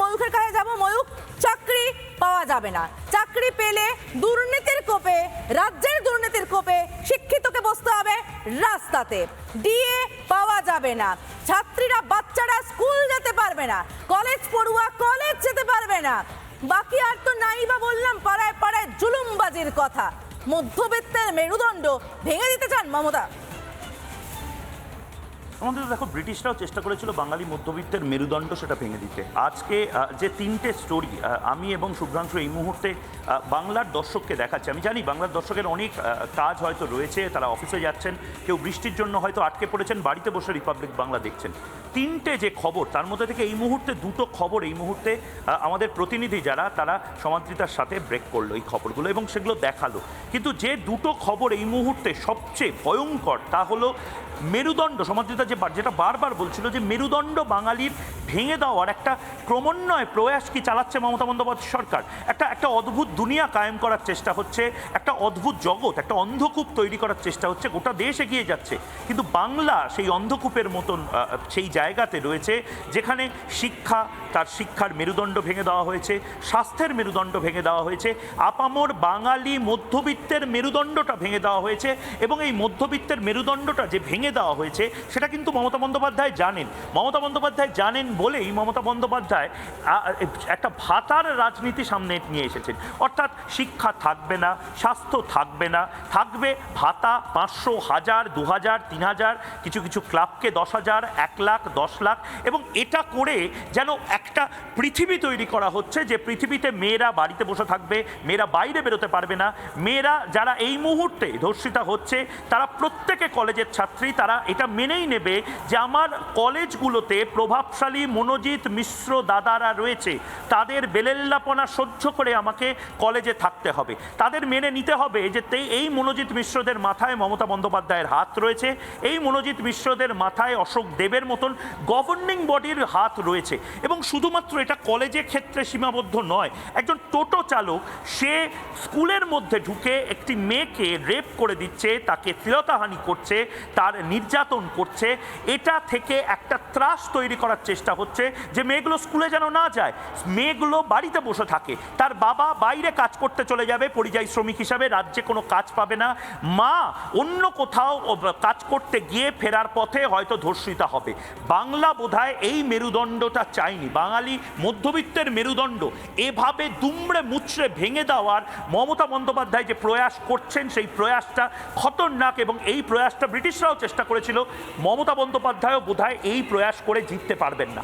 ময়ূখের কাছে যাব, ময়ূখ চাকরি পাওয়া যাবে না। চাকরি পেলে দুর্নীতির কোপে, রাজ্যের দুর্নীতির কোপে শিক্ষিতকে বসতে হবে রাস্তাতে। ডিএ পাওয়া যাবে না। ছাত্রীরা, বাচ্চারা স্কুল যেতে পারবে না। কলেজ পড়ুয়া কলেজ যেতে পারবে না। বাকি আর তো নাই বা বললাম, পাড়ায় পাড়ায় জুলুমবাজির কথা। মধ্যবিত্তের মেরুদণ্ড ভেঙে দিতে চান মমতা। আমাদের দেখো, ব্রিটিশরাও চেষ্টা করেছিল বাঙালি মধ্যবিত্তের মেরুদণ্ড সেটা ভেঙে দিতে। আজকে যে তিনটে স্টোরি আমি এবং শুভ্রাংশু এই মুহূর্তে বাংলার দর্শককে দেখাচ্ছি। আমি জানি বাংলার দর্শকের অনেক কাজ হয়তো রয়েছে, তারা অফিসে যাচ্ছেন, কেউ বৃষ্টির জন্য হয়তো আটকে পড়েছেন, বাড়িতে বসে রিপাবলিক বাংলা দেখছেন। তিনটে যে খবর, তার মধ্যে থেকে এই মুহূর্তে দুটো খবর এই মুহূর্তে আমাদের প্রতিনিধি যারা, তারা সমাদ্রিতার সাথে ব্রেক করল এই খবরগুলো এবং সেগুলো দেখাল। কিন্তু যে দুটো খবর এই মুহূর্তে সবচেয়ে ভয়ঙ্কর, তা হলো মেরুদণ্ড সমাদ্রিতা যে যেটা বারবার বলছিল যে মেরুদণ্ড বাঙালির ভেঙে দেওয়ার একটা ক্রমান্বয়ে প্রয়াস কি চালাচ্ছে মমতা বন্দ্যোপাধ্যায় সরকার? একটা একটা অদ্ভুত দুনিয়া কায়েম করার চেষ্টা হচ্ছে, একটা অদ্ভুত জগৎ, একটা অন্ধকূপ তৈরি করার চেষ্টা হচ্ছে, গোটা দেশ এগিয়ে যাচ্ছে। কিন্তু বাংলা সেই অন্ধকূপের মতন সেই জায়গাতে রয়েছে যেখানে শিক্ষা, তার শিক্ষার মেরুদণ্ড ভেঙে দেওয়া হয়েছে, স্বাস্থ্যের মেরুদণ্ড ভেঙে দেওয়া হয়েছে, আপামর বাঙালি মধ্যবিত্তের মেরুদণ্ডটা ভেঙে দেওয়া হয়েছে এবং এই মধ্যবিত্তের মেরুদণ্ডটা যে ভেঙে দেওয়া হয়েছে, সেটা কিন্তু মমতা বন্দ্যোপাধ্যায় জানেন। মমতা বন্দ্যোপাধ্যায় জানেন বলেই মমতা বন্দ্যোপাধ্যায় একটা ভাতার রাজনীতি সামনে নিয়ে এসেছেন। অর্থাৎ শিক্ষা থাকবে না, স্বাস্থ্য থাকবে না, থাকবে ভাতা পাঁচশো হাজার, দু হাজার, তিন হাজার, কিছু কিছু ক্লাবকে দশ হাজার, এক লাখ, দশ লাখ এবং এটা করে যেন একটা পৃথিবী তৈরি করা হচ্ছে যে পৃথিবীতে মেয়েরা বাড়িতে বসে থাকবে, মেয়েরা বাইরে বেরোতে পারবে না, মেয়েরা যারা এই মুহূর্তে ধর্ষিতা হচ্ছে, তারা প্রত্যেকে কলেজের ছাত্রী, তারা এটা মেনেই নেবে যে আমার কলেজগুলোতে প্রভাবশালী মনোজিৎ মিশ্র দাদারা রয়েছে, তাদের বেলেল্লাপনা সহ্য করে আমাকে কলেজে থাকতে হবে। তাদের মেনে নিতে হবে যে এই মনোজিৎ মিশ্রদের মাথায় মমতা বন্দ্যোপাধ্যায়ের হাত রয়েছে, এই মনোজিৎ মিশ্রদের মাথায় অশোক দেবের মতন গভর্নিং বডির হাত রয়েছে। এবং শুধুমাত্র এটা কলেজে ক্ষেত্রে সীমাবদ্ধ নয়, একজন টোটো চালক, সে স্কুলের মধ্যে ঢুকে একটি মেয়েকে রেপ করে দিচ্ছে, তাকে শ্লীলতাহানি করছে, তার নির্যাতন করছে। এটা থেকে একটা ত্রাস তৈরি করার চেষ্টা হচ্ছে যে মেয়েগুলো স্কুলে যেন না যায়, মেয়েগুলো বাড়িতে বসে থাকে। তার বাবা বাইরে কাজ করতে চলে যাবে, পরিযায়ী শ্রমিক হিসাবে রাজ্যে কোনো কাজ পাবে না। মা অন্য কোথাও কাজ করতে গিয়ে ফেরার পথে হয়তো ধর্ষিতা হবে। বাংলা বোধহয় এই মেরুদণ্ডটা চায়নি। বাঙালি মধ্যবিত্তের মেরুদণ্ড এভাবে দুমড়ে মুচড়ে ভেঙে দেওয়ার মমতা বন্দ্যোপাধ্যায় যে প্রয়াস করছেন, সেই প্রয়াসটা খতরনাক এবং এই প্রয়াসটা ব্রিটিশরাও চেষ্টা করেছিল। মমতা বন্দ্যোপাধ্যায়ও বোধহয় এই প্রয়াস করে জিততে পারবেন না।